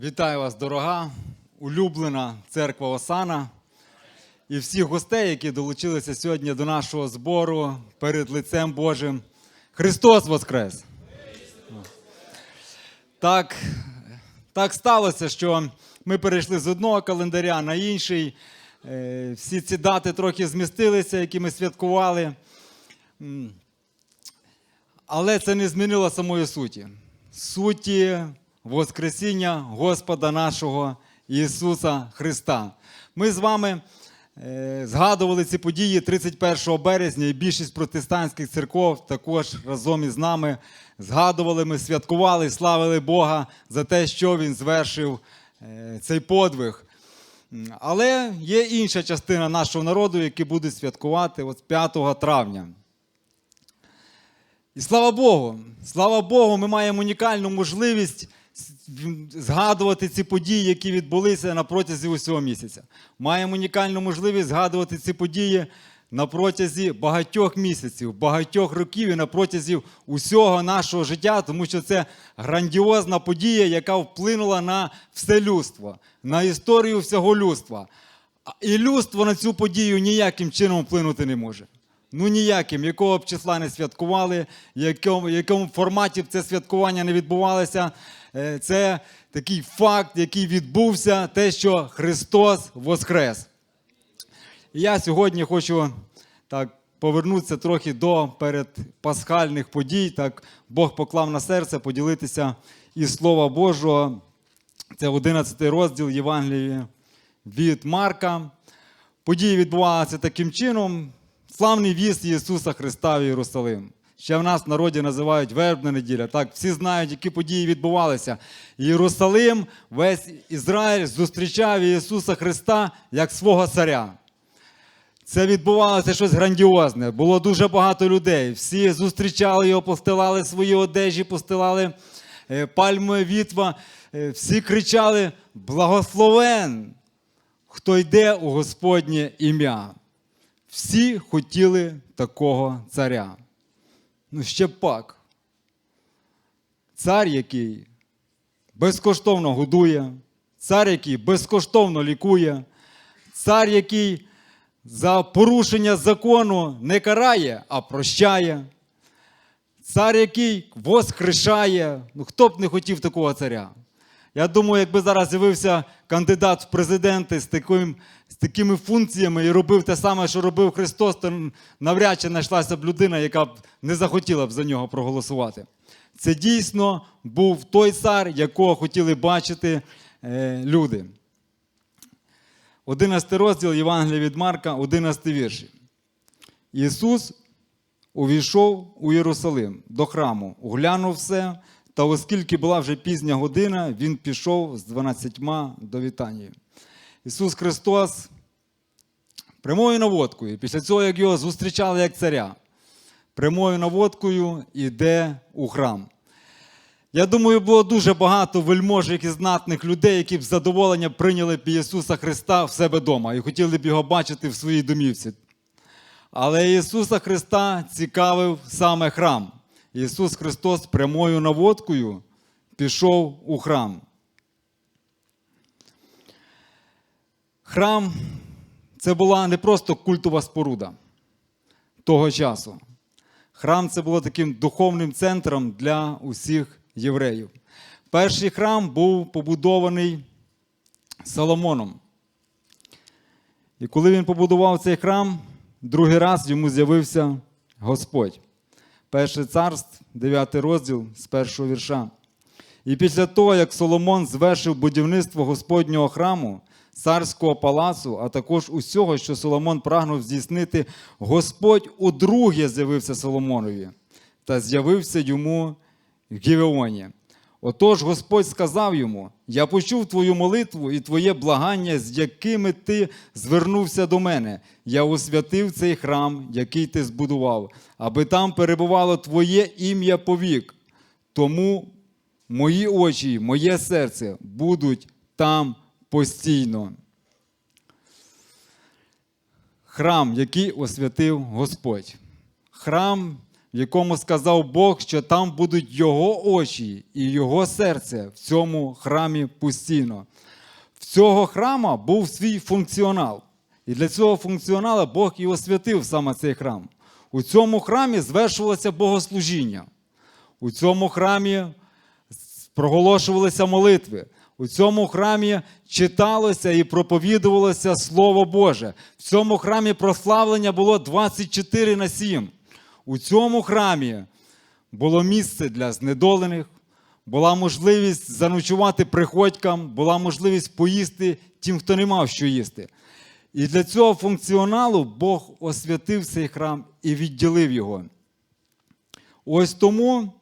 Вітаю вас, дорога, улюблена церква Осана і всіх гостей, які долучилися сьогодні до нашого збору перед лицем Божим. Христос Воскрес! Так, так сталося, що ми перейшли з одного календаря на інший. Е, Всі ці дати трохи змістилися, які ми святкували. Але це не змінило самої суті. Суті Воскресіння Господа нашого Ісуса Христа. Ми з вами е, згадували ці події 31 березня, і більшість протестантських церков також разом із нами згадували, ми святкували, славили Бога за те, що Він звершив е, цей подвиг. Але є інша частина нашого народу, які будуть святкувати от 5 травня. І слава Богу, слава Богу, ми маємо унікальну можливість згадувати ці події, які відбулися на протязі усього місяця. Маємо унікальну можливість згадувати ці події на протязі багатьох місяців, багатьох років і на протязі усього нашого життя, тому що це грандіозна подія, яка вплинула на все людство, на історію всього людства. І людство на цю подію ніяким чином вплинути не може. Ну ніяким, якого б числа не святкували, якому, якому форматі б це святкування не відбувалося. Е, Це такий факт, який відбувся, те, що Христос Воскрес. Я сьогодні хочу так повернутися трохи до передпасхальних подій. Так Бог поклав на серце поділитися із Слова Божого. Це 11 розділ Євангелії від Марка. Події відбувалися таким чином. Славний віз Ісуса Христа в Єрусалим. Ще в нас в народі називають вербна неділя. Так, всі знають, які події відбувалися. Єрусалим, весь Ізраїль зустрічав Ісуса Христа як свого царя. Це відбувалося щось грандіозне. Було дуже багато людей. Всі зустрічали його, постилали свої одежі, постилали е, вітва. Е, Всі кричали: Благословен! Хто йде у Господнє ім'я. Всі хотіли такого царя. Ну, ще пак. Цар, який безкоштовно годує, цар, який безкоштовно лікує, цар, який за порушення закону не карає, а прощає. Цар, який воскрешає. Ну, хто б не хотів такого царя? Я думаю, якби зараз з'явився кандидат в президенти з, таким, з такими функціями і робив те саме, що робив Христос, то навряд чи знайшлася б людина, яка б не захотіла б за нього проголосувати. Це дійсно був той цар, якого хотіли бачити е, люди. 11 розділ Євангелія від Марка, 11 вірші. Ісус увійшов у Єрусалим до храму, оглянув все, та оскільки була вже пізня година, Він пішов з дванадцятьма до Вітанії. Ісус Христос прямою наводкою, після цього, як його зустрічали як царя, прямою наводкою йде у храм. Я думаю, було дуже багато вельможих і знатних людей, які б з задоволенням прийняли б Ісуса Христа в себе вдома і хотіли б його бачити в своїй домівці. Але Ісуса Христа цікавив саме храм. Ісус Христос прямою наводкою пішов у храм. Храм це була не просто культова споруда того часу. Храм це було таким духовним центром для усіх євреїв. Перший храм був побудований Соломоном. І коли він побудував цей храм, другий раз йому з'явився Господь. Перше царств, 9 розділ з першого вірша. І після того, як Соломон звершив будівництво Господнього храму, царського палацу, а також усього, що Соломон прагнув здійснити, Господь удруге з'явився Соломонові та з'явився йому в Гівеоні. Отож Господь сказав йому: Я почув твою молитву і твоє благання, з якими ти звернувся до мене. Я освятив цей храм, який ти збудував, аби там перебувало твоє ім'я повік. Тому мої очі, моє серце будуть там постійно. Храм, який освятив Господь. Храм, в якому сказав Бог, що там будуть його очі і його серце в цьому храмі постійно. В цього храма був свій функціонал. І для цього функціонала Бог і освятив саме цей храм. У цьому храмі звершувалося богослужіння. У цьому храмі проголошувалися молитви. У цьому храмі читалося і проповідувалося Слово Боже. В цьому храмі прославлення було 24 на 7. У цьому храмі було місце для знедолених, була можливість заночувати приходькам, була можливість поїсти тим, хто не мав що їсти. І для цього функціоналу Бог освятив цей храм і відділив його. Ось тому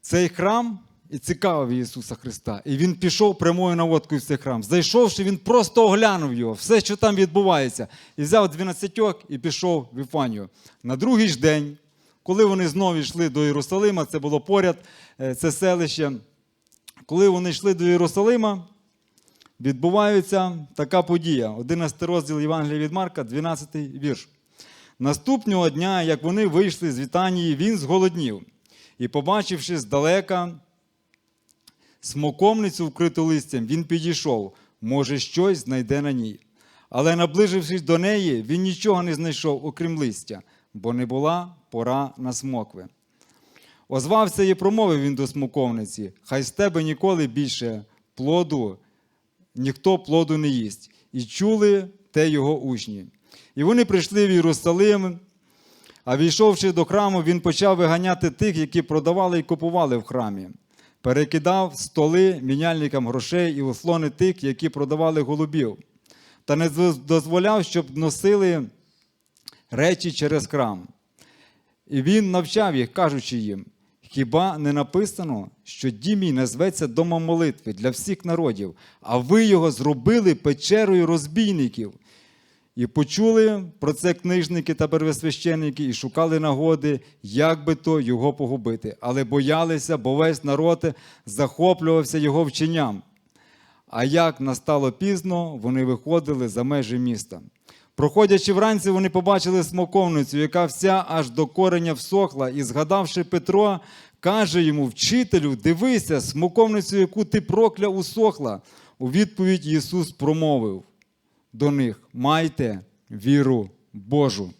цей храм і цікавив Ісуса Христа. І Він пішов прямою наводкою в цей храм. Зайшовши, він просто оглянув його, все, що там відбувається, і взяв дванадцятьох і пішов в Іфанію. На другий ж день, коли вони знову йшли до Єрусалима, це було поряд, е, це селище. Коли вони йшли до Єрусалима, відбувається така подія. 11 розділ Євангелія від Марка, 12 вірш. Наступного дня, як вони вийшли з Вітанії, він зголоднів і, побачивши здалека смоковницю, вкриту листям, він підійшов, може, щось знайде на ній. Але, наближившись до неї, він нічого не знайшов, окрім листя, бо не була пора на смокви. Озвався і промовив він до смоковниці: Хай з тебе ніколи більше плоду, ніхто плоду не їсть. І чули те його учні. І вони прийшли в Єрусалим, а війшовши до храму, він почав виганяти тих, які продавали і купували в храмі. Перекидав столи міняльникам грошей і услони тих, які продавали голубів, та не дозволяв, щоб носили речі через храм. І він навчав їх, кажучи їм: хіба не написано, що дім мій назветься домом молитви для всіх народів, а ви його зробили печерою розбійників? І почули про це книжники та первосвященники і шукали нагоди, як би то його погубити, але боялися, бо весь народ захоплювався його вченням. А як настало пізно, вони виходили за межі міста. Проходячи вранці, вони побачили смоковницю, яка вся аж до кореня всохла, і, згадавши Петро, каже йому: Вчителю, дивися, смоковницю, яку ти прокляв, усохла. У відповідь Ісус промовив до них: майте віру Божу.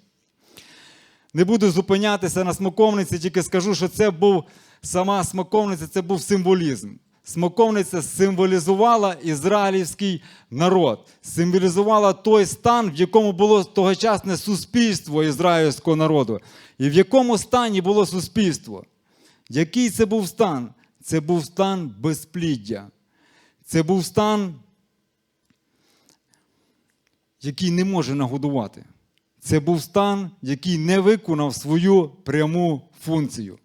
Не буду зупинятися на смоковниці, тільки скажу, що це був сама смоковниця, це був символізм. Смоковниця символізувала ізраїльський народ, символізувала той стан, в якому було тогочасне суспільство ізраїльського народу. І в якому стані було суспільство? Який це був стан? Це був стан безпліддя. Це був стан, який не може нагодувати. Це був стан, який не виконав свою пряму функцію.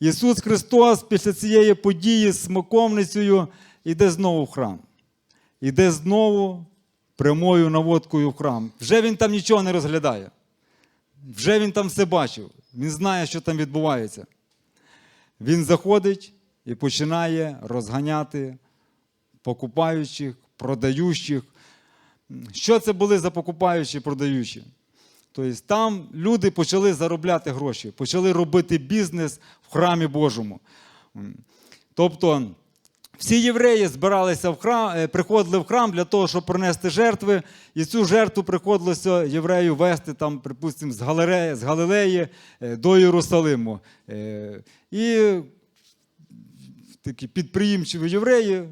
Ісус Христос після цієї події з смоковницею йде знову в храм. Іде знову прямою наводкою в храм. Вже він там нічого не розглядає. Вже він там все бачив. Він знає, що там відбувається. Він заходить і починає розганяти покупаючих, продаючих. Що це були за покупаючі продаючі? Тобто там люди почали заробляти гроші, почали робити бізнес в храмі Божому. Тобто всі євреї збиралися в храм, е, приходили в храм для того, щоб принести жертви, і цю жертву приходилося єврею вести, там, припустимо, з Галереї, з Галилеї е, до Єрусалиму. Е, І такі підприємчиві євреї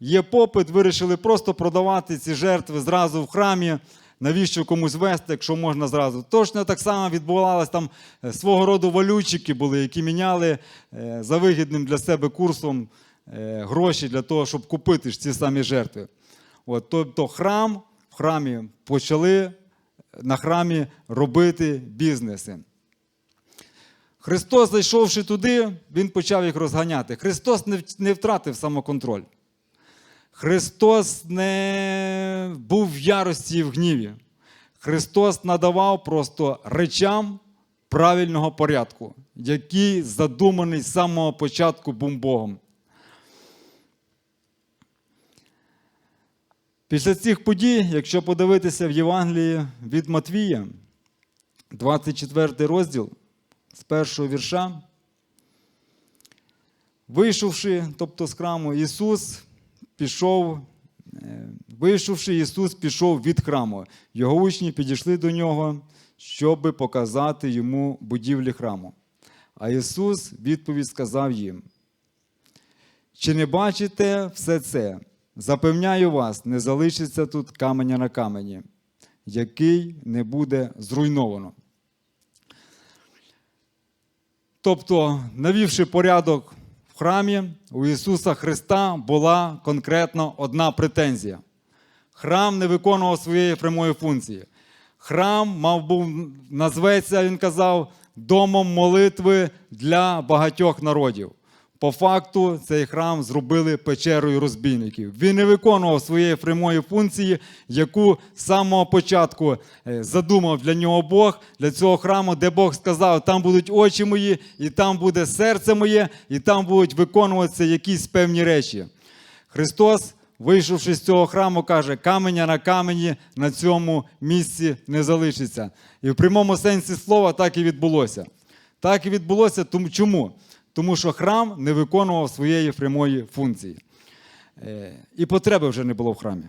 Є попит, вирішили просто продавати ці жертви зразу в храмі. Навіщо комусь вести, якщо можна зразу? Точно так само відбувалося там е, свого роду валютчики були, які міняли е, за вигідним для себе курсом е, гроші для того, щоб купити ж ці самі жертви. От, Тобто храм, в храмі почали на храмі робити бізнеси. Христос, зайшовши туди, Він почав їх розганяти. Христос не втратив самоконтроль. Христос не був в ярості і в гніві. Христос надавав просто речам правильного порядку, який задуманий з самого початку був Богом. Після цих подій, якщо подивитися в Євангелії від Матвія, 24 розділ з першого вірша. Вийшовши, тобто з храму, Ісус пішов, е, вийшовши, Ісус пішов від храму. Його учні підійшли до нього, щоб показати йому будівлі храму. А Ісус відповідь сказав їм: Чи не бачите все це? Запевняю вас, не залишиться тут каменя на камені, який не буде зруйновано. Тобто, навівши порядок в храмі, у Ісуса Христа була конкретно одна претензія. Храм не виконував своєї прямої функції. Храм мав був назветься, він казав, домом молитви для багатьох народів. По факту цей храм зробили печерою розбійників. Він не виконував своєї прямої функції, яку з самого початку е, задумав для нього Бог, для цього храму, де Бог сказав, там будуть очі мої, і там буде серце моє, і там будуть виконуватися якісь певні речі. Христос, вийшовши з цього храму, каже, каменя на камені на цьому місці не залишиться. І в прямому сенсі слова так і відбулося. Так і відбулося. Тому чому? Тому що храм не виконував своєї прямої функції. Е, І потреби вже не було в храмі.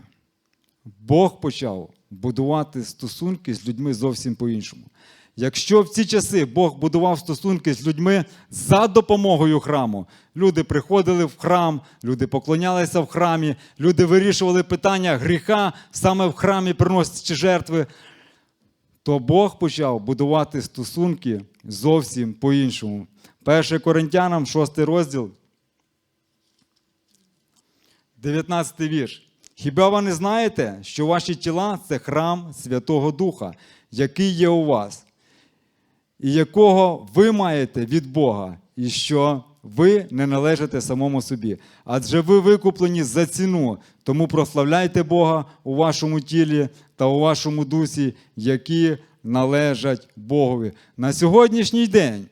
Бог почав будувати стосунки з людьми зовсім по-іншому. Якщо в ці часи Бог будував стосунки з людьми за допомогою храму, люди приходили в храм, люди поклонялися в храмі, люди вирішували питання гріха саме в храмі, приносячи жертви, то Бог почав будувати стосунки зовсім по-іншому. 1 Коринтянам, 6 розділ, 19 вірш. Хіба ви не знаєте, що ваші тіла це храм Святого Духа, який є у вас, і якого ви маєте від Бога, і що ви не належите самому собі. Адже ви викуплені за ціну, тому прославляйте Бога у вашому тілі та у вашому дусі, які належать Богові. На сьогоднішній день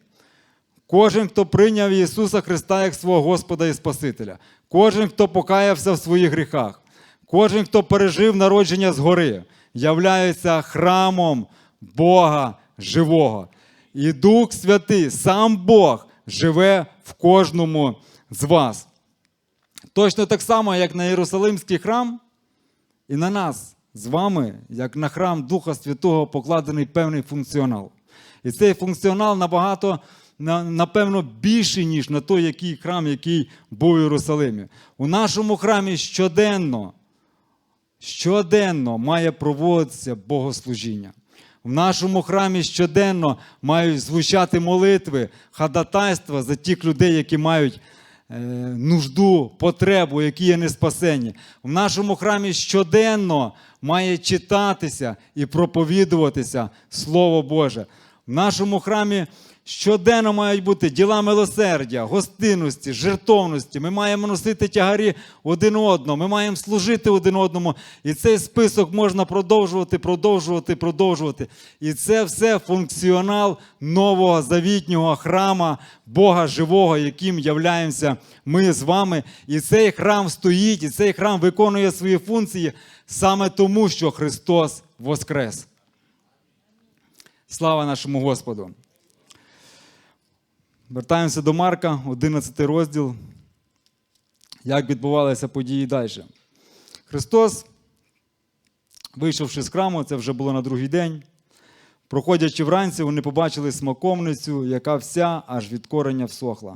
Кожен, хто прийняв Ісуса Христа як свого Господа і Спасителя, кожен, хто покаявся в своїх гріхах, кожен, хто пережив народження згори, являється храмом Бога живого. І Дух Святий, сам Бог, живе в кожному з вас. Точно так само, як на Єрусалимський храм, і на нас з вами, як на храм Духа Святого, покладений певний функціонал. І цей функціонал набагато, на- напевно, більший, ніж на той, який храм, який був у Єрусалимі. У нашому храмі щоденно, щоденно має проводитися богослужіння. В нашому храмі щоденно мають звучати молитви, ходатайства за тих людей, які мають е, нужду, потребу, які є неспасені. В нашому храмі щоденно має читатися і проповідуватися Слово Боже. В нашому храмі щоденно мають бути діла милосердя, гостинності, жертовності. Ми маємо носити тягарі один одного, ми маємо служити один одному. І цей список можна продовжувати, продовжувати, продовжувати. І це все функціонал нового завітнього храма Бога живого, яким являємося ми з вами. І цей храм стоїть, і цей храм виконує свої функції саме тому, що Христос воскрес. Слава нашому Господу! Вертаємося до Марка, 11 розділ. Як відбувалися події далі? Христос, вийшовши з храму, це вже було на другий день. Проходячи вранці, вони побачили смоковницю, яка вся аж від корення всохла.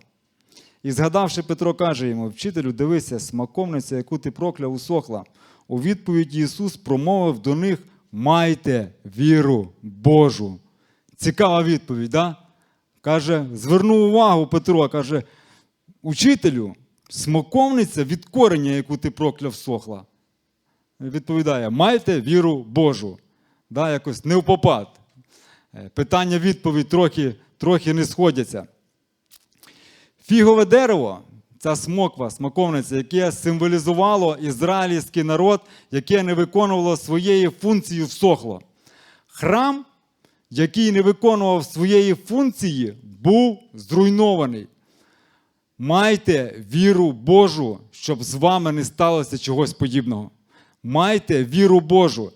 І згадавши, Петро каже йому: Вчителю, дивися, смоковниця, яку ти прокляв, усохла. У відповідь Ісус промовив до них: майте віру Божу. Цікава відповідь, да? Каже, звернув увагу Петро, каже, учителю, смоковниця від кореня, яку ти прокляв, сохла. Відповідає, майте віру Божу. Да, якось не в попад. Е, Питання відповідь трохи, трохи не сходяться. Фігове дерево, ця смоква, смоковниця, яке символізувало ізраїльський народ, яке не виконувало своєї функції, всохло. Храм, який не виконував своєї функції, був зруйнований. Майте віру Божу, щоб з вами не сталося чогось подібного. Майте віру Божу.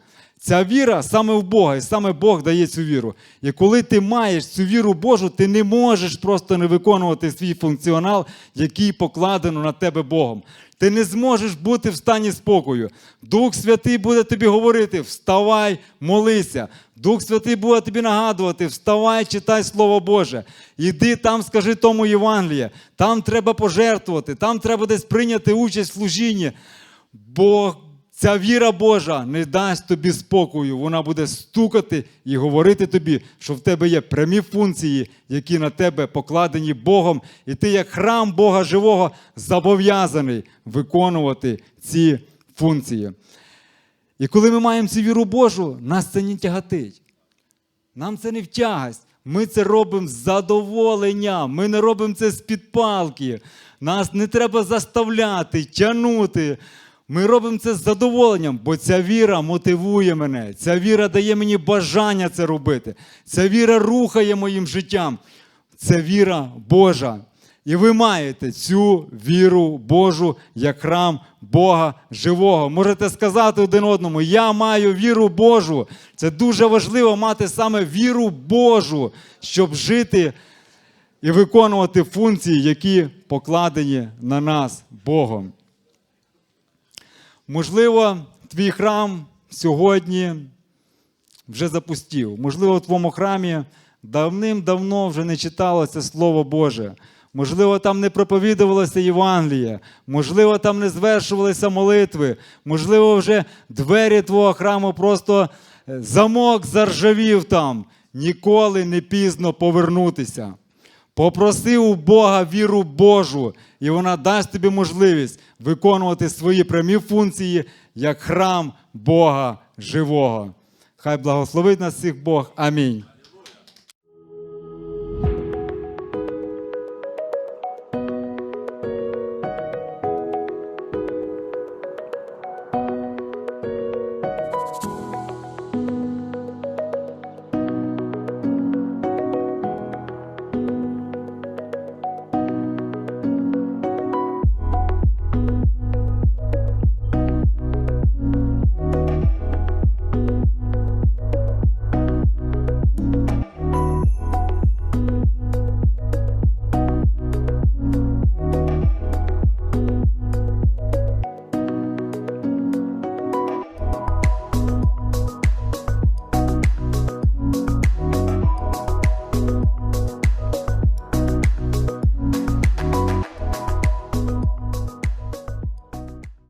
Ця віра саме в Бога, і саме Бог дає цю віру. І коли ти маєш цю віру Божу, ти не можеш просто не виконувати свій функціонал, який покладено на тебе Богом. Ти не зможеш бути в стані спокою. Дух Святий буде тобі говорити: вставай, молися. Дух Святий буде тобі нагадувати, вставай, читай Слово Боже. Іди там, скажи тому Євангеліє. Там треба пожертвувати, там треба десь прийняти участь в служінні. Бо ця віра Божа не дасть тобі спокою. Вона буде стукати і говорити тобі, що в тебе є прямі функції, які на тебе покладені Богом, і ти, як храм Бога живого, зобов'язаний виконувати ці функції. І коли ми маємо цю віру Божу, нас це не тяготить. Нам це не в тягость. Ми це робимо з задоволенням. Ми не робимо це з-під палки. Нас не треба заставляти, тягнути. Ми робимо це з задоволенням, бо ця віра мотивує мене. Ця віра дає мені бажання це робити. Ця віра рухає моїм життям. Це віра Божа. І ви маєте цю віру Божу як храм Бога живого. Можете сказати один одному: Я маю віру Божу. Це дуже важливо мати саме віру Божу, щоб жити і виконувати функції, які покладені на нас Богом. Можливо, твій храм сьогодні вже запустів. Можливо, в твоєму храмі давним-давно вже не читалося Слово Боже. Можливо, там не проповідувалося Євангеліє, можливо, там не звершувалися молитви, можливо, вже двері твого храму просто е, замок заржавів там. Ніколи не пізно повернутися. Попроси у Бога віру Божу, і вона дасть тобі можливість виконувати свої прямі функції як храм Бога живого. Хай благословить нас всіх Бог. Амінь.